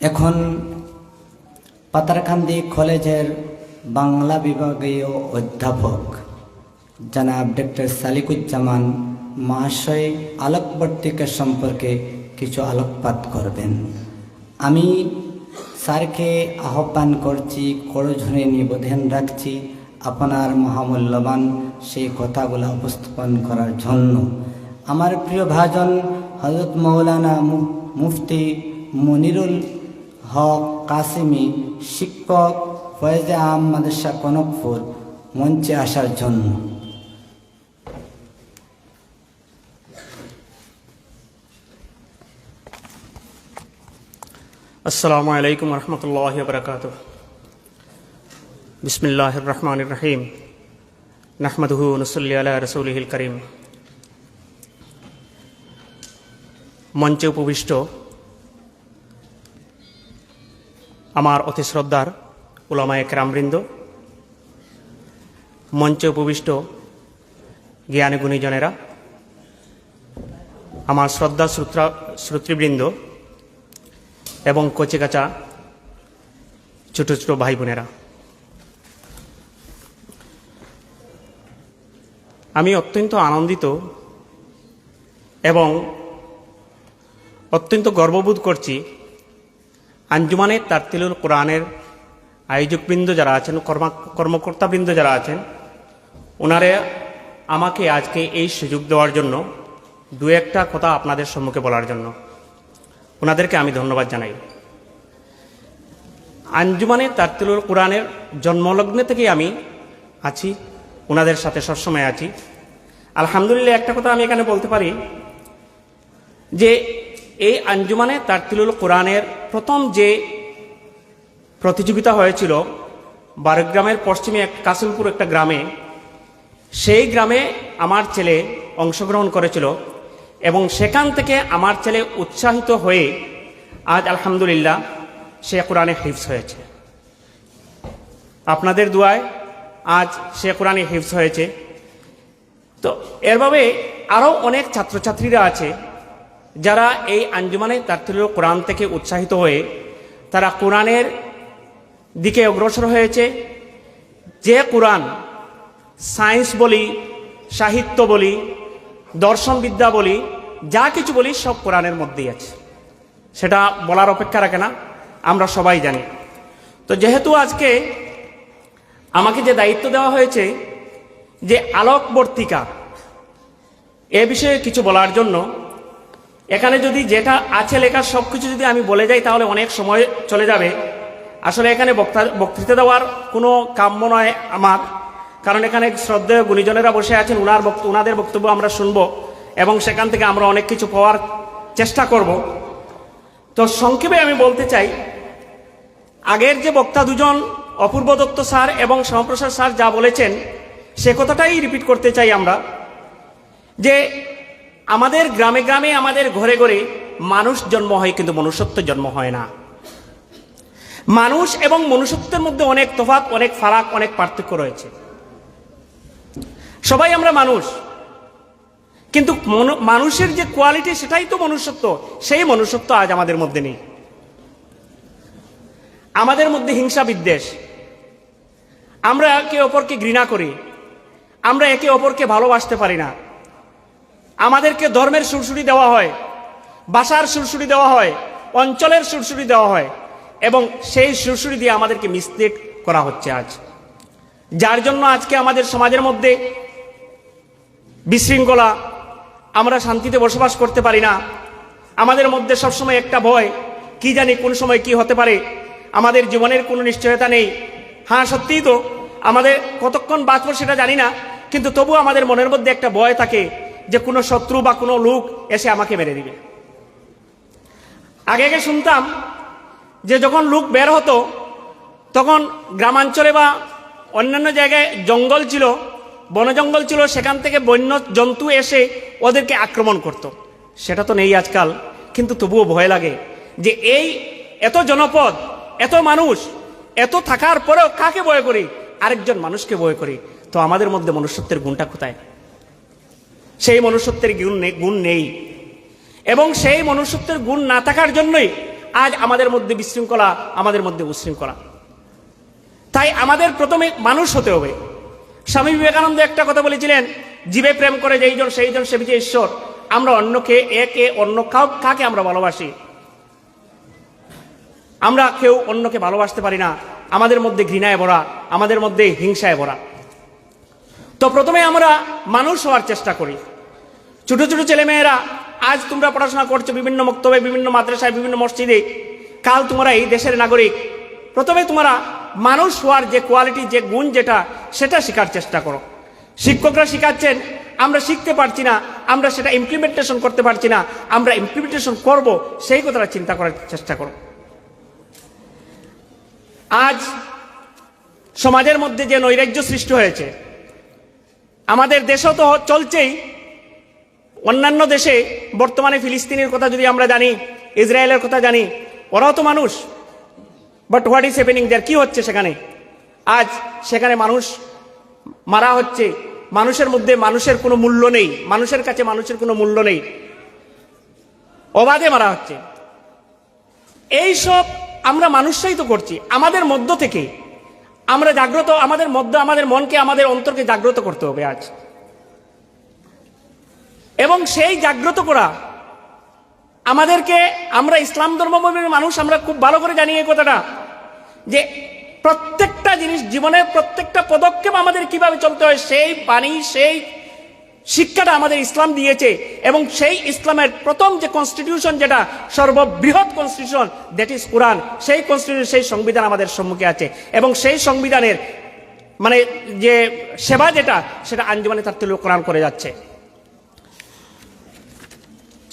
এখন পাতারকান্দি কলেজের বাংলা বিভাগীয় অধ্যাপক জনাব ডক্টর সালিকুজ্জামান মহাশয় আলোকবর্তিকা সম্পর্কে কিছু আলোকপাত করবেন। আমি স্যারকে আহ্বান করছি করঝুনে নিবেদন রাখছি আপনার মহামূল্যবান সেই কথাগুলো উপস্থাপন করার জন্য। আমার প্রিয় ভাজন হজরত মৌলানা মুফতি মনিরুল হক, কাসিমি, শিক্ষক, ফয়েজে আম মাদ্রাসা কনকপুর, মঞ্চে আসার জন্য। আসসালামু আলাইকুম রহমতুল্লাহ বরকাত বিসমিল্লাহ রহমান রহিম নাহমদহু নসল্লি আলা রসুলহিল করিম। মঞ্চে উপবিষ্ট আমার অতি শ্রদ্ধার উলামায় কেরামবৃন্দ, মঞ্চে উপবিষ্ট জ্ঞানী গুণীজনেরা আমার শ্রদ্ধা শ্রোত্রা, শ্রোতৃবৃন্দ এবং কচিকাচা ছোটো ছোটো ভাই বোনেরা আমি অত্যন্ত আনন্দিত এবং অত্যন্ত গর্ববোধ করছি আঞ্জুমানে তারতিলুল কোরআনের আয়োজকবৃন্দ যারা আছেন, কর্মা, কর্মকর্তাবৃন্দ যারা আছেন, ওনারে আমাকে আজকে এই সুযোগ দেওয়ার জন্য দু একটা কথা আপনাদের সম্মুখে বলার জন্য। ওনাদেরকে আমি ধন্যবাদ জানাই। আঞ্জুমানে তারতিলুল কোরআনের জন্মলগ্নে থেকেই আমি আছি, ওনাদের সাথে সবসময় আছি। আলহামদুলিল্লাহ একটা কথা আমি এখানে বলতে পারি যে এই আঞ্জুমানে তারতিলুল কোরআনের প্রথম যে প্রতিযোগিতা হয়েছিল, বারগ্রামের পশ্চিমে এক কাসিমপুর একটা গ্রামে, সেই গ্রামে আমার ছেলে অংশগ্রহণ করেছিল এবং সেখান থেকে আমার ছেলে উৎসাহিত হয়ে আজ আলহামদুলিল্লাহ সে কোরআনে হিফস হয়েছে। আপনাদের দুয়ায় আজ সে কোরআনে হিফস হয়েছে। তো এরভাবে আরও অনেক ছাত্রছাত্রীরা আছে। যারা এই আঞ্জুমানে তার্তিল কোরআন থেকে উৎসাহিত হয়ে তারা কোরআনের দিকে অগ্রসর হয়েছে। যে কোরআন সায়েন্স বলি, সাহিত্য বলি, দর্শনবিদ্যা বলি, যা কিছু বলি সব কোরআনের মধ্যেই আছে। সেটা বলার অপেক্ষা রাখে না, আমরা সবাই জানি। তো যেহেতু আজকে আমাকে যে দায়িত্ব দেওয়া হয়েছে যে আলোকবর্তিকা, এ বিষয়ে কিছু বলার জন্য এখানে যদি যেটা আছে লেখার সব কিছু যদি আমি বলে যাই, তাহলে অনেক সময় চলে যাবে। আসলে এখানে বক্তা বক্তৃতা দেওয়ার কোনো কাম্য নয় আমার। কারণ এখানে শ্রদ্ধেয় গুণীজনেরা বসে আছেন, উনার বক্ত উনাদের বক্তব্য আমরা শুনব এবং সেখান থেকে আমরা অনেক কিছু পাওয়ার চেষ্টা করব। তো সংক্ষেপে আমি বলতে চাই, আগের যে বক্তা দুজন, অপূর্ব দত্ত স্যার এবং শ্যামপ্রসাদ স্যার যা বলেছেন, সে কথাটাই রিপিট করতে চাই আমরা। যে আমাদের গ্রামে গ্রামে, আমাদের ঘরে ঘরে মানুষ জন্ম হয় কিন্তু মনুষ্যত্ব জন্ম হয় না। মানুষ এবং মনুষ্যত্বের মধ্যে অনেক তফাত অনেক ফারাক, অনেক পার্থক্য রয়েছে। সবাই আমরা মানুষ। কিন্তু মনু- মানুষের যে কোয়ালিটি সেটাই তো মনুষ্যত্ব। সেই মনুষ্যত্ব আজ আমাদের মধ্যে নেই। আমাদের মধ্যে হিংসা বিদ্বেষ। আমরা একে অপরকে ঘৃণা করি। আমরা একে অপরকে ভালোবাসতে পারি না। আমাদেরকে ধর্মের সুরসুরি দেওয়া হয়, ভাষার সুরসুরি দেওয়া হয়, অঞ্চলের সুরসুরি দেওয়া হয়, এবং সেই সুরসুরি দিয়ে আমাদেরকে মিসলিড করা হচ্ছে আজ। যার জন্য আজকে আমাদের সমাজের মধ্যে বিশৃঙ্খলা, আমরা শান্তিতে বসবাস করতে পারি না। আমাদের মধ্যে সবসময় একটা ভয়, কি জানি কোন সময় কি হতে পারে। আমাদের জীবনের কোনো নিশ্চয়তা নেই। হ্যাঁ সত্যিই তো, আমাদের কতক্ষণ বাঁচবো সেটা জানি না, কিন্তু তবু আমাদের মনের মধ্যে একটা ভয় থাকে যে কোনো শত্রু বা কোনো লোক এসে আমাকে মেরে দিবে। আগে আগে শুনতাম যে যখন লোক বের হতো, তখন গ্রামাঞ্চলে বা অন্যান্য জায়গায় জঙ্গল ছিল, বনজঙ্গল ছিল, সেখান থেকে বন্য জন্তু এসে ওদেরকে আক্রমণ করত। সেটা তো নেই আজকাল, কিন্তু তবুও ভয় লাগে যে এই এত জনপদ, এত মানুষ, এত থাকার পরেও কাকে ভয় করি? আরেকজন মানুষকে ভয় করি। তো আমাদের মধ্যে মনুষ্যত্বের গুণটা কোথায়? সেই মনুষ্যত্বের গুণ নেই গুণ নেই। এবং সেই মনুষ্যত্বের গুণ না থাকার জন্যই আজ আমাদের মধ্যে বিশৃঙ্খলা, আমাদের মধ্যে উশৃঙ্খলা। তাই আমাদের প্রথমে মানুষ হতে হবে। স্বামী বিবেকানন্দ একটা কথা বলেছিলেন, জীবে প্রেম করে যেইজন সেইজন সেবিছে ঈশ্বর। আমরা অন্যকে, একে, অন্য কাউ, কাকে আমরা ভালোবাসি? আমরা কেউ অন্যকে ভালোবাসতে পারি না। আমাদের মধ্যে ঘৃণায় ভরা, আমাদের মধ্যে হিংসায় ভরা। তো প্রথমে আমরা মানুষ হওয়ার চেষ্টা করি। ছোট ছোট ছেলেমেয়েরা, আজ তোমরা পড়াশোনা করছ বিভিন্ন মক্তবে, বিভিন্ন মাদ্রাসায়, বিভিন্ন মসজিদে, কাল তোমরা এই দেশের নাগরিক। প্রথমে তোমরা মানুষ হওয়ার যে কোয়ালিটি যে গুণ যেটা, সেটা শেখার চেষ্টা করো। শিক্ষকরা শেখাচ্ছেন, আমরা শিখতে পারছি না, আমরা সেটা ইমপ্লিমেন্টেশন করতে পারছি না, আমরা ইমপ্লিমেন্টেশন করব, সেই কথাটা চিন্তা করার চেষ্টা করো। আজ সমাজের মধ্যে যে নৈরাজ্য সৃষ্টি হয়েছে, আমাদের দেশও তো চলছেই অন্যান্য দেশে, বর্তমানে ফিলিস্তিনের কথা যদি আমরা জানি, ইসরায়েলের কথা জানি, ওরাও তো মানুষ। But what is happening there কি হচ্ছে সেখানে? আজ সেখানে মানুষ মারা হচ্ছে। মানুষের মধ্যে মানুষের কোনো মূল্য নেই। মানুষের কাছে মানুষের কোনো মূল্য নেই। অবাধে মারা হচ্ছে। এই সব আমরা মানুষরাই তো করছি। আমাদের মধ্য থেকে। আমরা জাগ্রত, আমাদের মধ্য, আমাদের মনকে, আমাদের অন্তরকে জাগ্রত করতে হবে আজ। এবং সেই জাগ্রত করা। আমাদেরকে আমরা ইসলাম ধর্মাবলম্বী মানুষ, আমরা খুব ভালো করে জানি এই কথাটা, যে প্রত্যেকটা জিনিস জীবনের প্রত্যেকটা পদক্ষেপ আমাদের কীভাবে চলতে হয়, সেই বাণী, সেই শিক্ষাটা আমাদের ইসলাম দিয়েছে এবং সেই ইসলামের প্রথম যে কনস্টিটিউশন যেটা, সর্ববৃহৎ কনস্টিটিউশন দ্যাট ইজ কোরআন সেই কনস্টিটিউশন সেই সংবিধান আমাদের সম্মুখে আছে এবং সেই সংবিধানের মানে যে সেবা যেটা, সেটা আঞ্জুমানে তার তুলে কোরআন করে যাচ্ছে।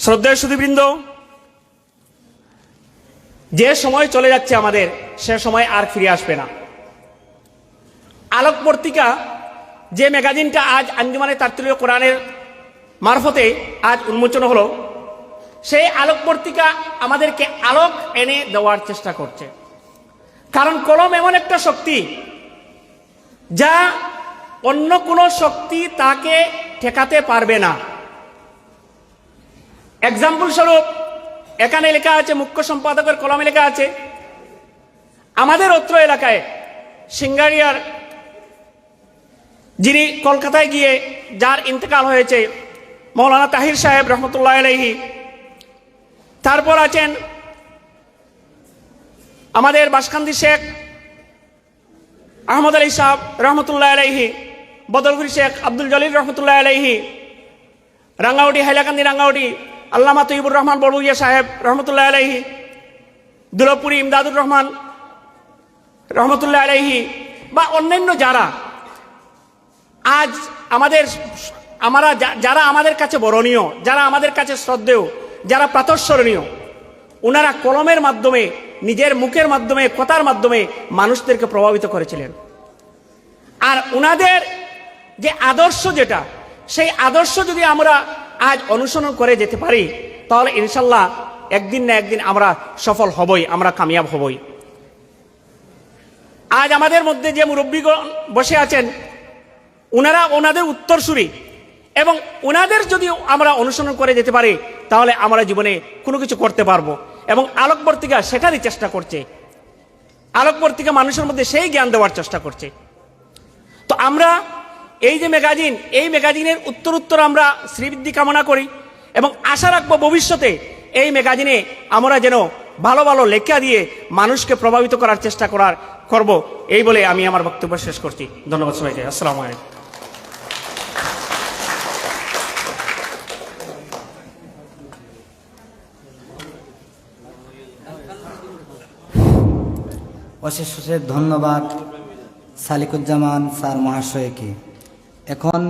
শ্রদ্ধেয় সুদীবৃন্দ যে সময় চলে যাচ্ছে আমাদের, সে সময় আর ফিরে আসবে না। আলোক পত্রিকা যে ম্যাগাজিনটা আজ আঞ্জুমানে তাত্ত্বীয় কোরআনের মারফতে আজ উন্মোচন হলো, সেই আলোক পত্রিকা আমাদেরকে আলোক এনে দেওয়ার চেষ্টা করছে। কারণ কলম এমন একটা শক্তি যা অন্য কোনো শক্তি তাকে ঠেকাতে পারবে না। এক্সাম্পল স্বরূপ, এখানে লেখা আছে, মুখ্য সম্পাদকের কলমে লেখা আছে, আমাদের অত্র এলাকায় সিঙ্গারিয়ার যিনি কলকাতায় গিয়ে যার ইন্তেকাল হয়েছে, মৌলানা তাহির সাহেব রহমতুল্লাহ আলহি তারপর আছেন আমাদের বাসকান্দি শেখ আহমদ আলী সাহেব রহমতুল্লাহ আলহি বদলগুরি শেখ আব্দুল জলিল রহমতুল্লাহ আলহি রাঙ্গাউটি, হাইলাকান্দি, রাঙ্গাউটি আল্লামা তৈবুর রহমান বড়ুইয়া সাহেব, রহমতুল্লাহ আলহি দুলপুরি ইমদাদুর রহমান রহমতুল্লাহ আলহি বা অন্যান্য যারা, আজ আমাদের, আমরা যারা আমাদের কাছে বরণীয়, যারা আমাদের কাছে শ্রদ্ধেয়, যারা প্রাতঃস্মরণীয় ওনারা কলমের মাধ্যমে, নিজের মুখের মাধ্যমে, কথার মাধ্যমে মানুষদেরকে প্রভাবিত করেছিলেন। আর ওনাদের যে আদর্শ যেটা, সেই আদর্শ যদি আমরা আজ অনুসরণ করে যেতে পারি, তাহলে ইনশাল্লাহ একদিন না একদিন আমরা সফল হবই, আমরা কামিয়াব হবই। আজ আমাদের মধ্যে যে মুরব্বীগণ বসে আছেন ওনারা ওনাদের উত্তরসূরি এবং ওনাদের যদি আমরা অনুসরণ করে যেতে পারি, তাহলে আমরা জীবনে কোনো কিছু করতে পারব এবং আলোকবর্তিকা সেটারই চেষ্টা করছে। আলোকবর্তিকা মানুষের মধ্যে সেই জ্ঞান দেওয়ার চেষ্টা করছে। তো আমরা এই যে ম্যাগাজিন এই ম্যাগাজিনের উত্তর উত্তর আমরা শ্রীবৃদ্ধি কামনা করি এবং আশা রাখব ভবিষ্যতে এই ম্যাগাজিনে আমরা যেন ভালো ভালো লেখা দিয়ে মানুষকে প্রভাবিত করার চেষ্টা করার করব। এই বলে আমি আমার বক্তব্য শেষ করছি। ধন্যবাদ সবাইকে। আসসালামু আলাইকুম। অশেষ অশেষ ধন্যবাদ সালিকুজ্জামান স্যার মহাশয়কে। এখন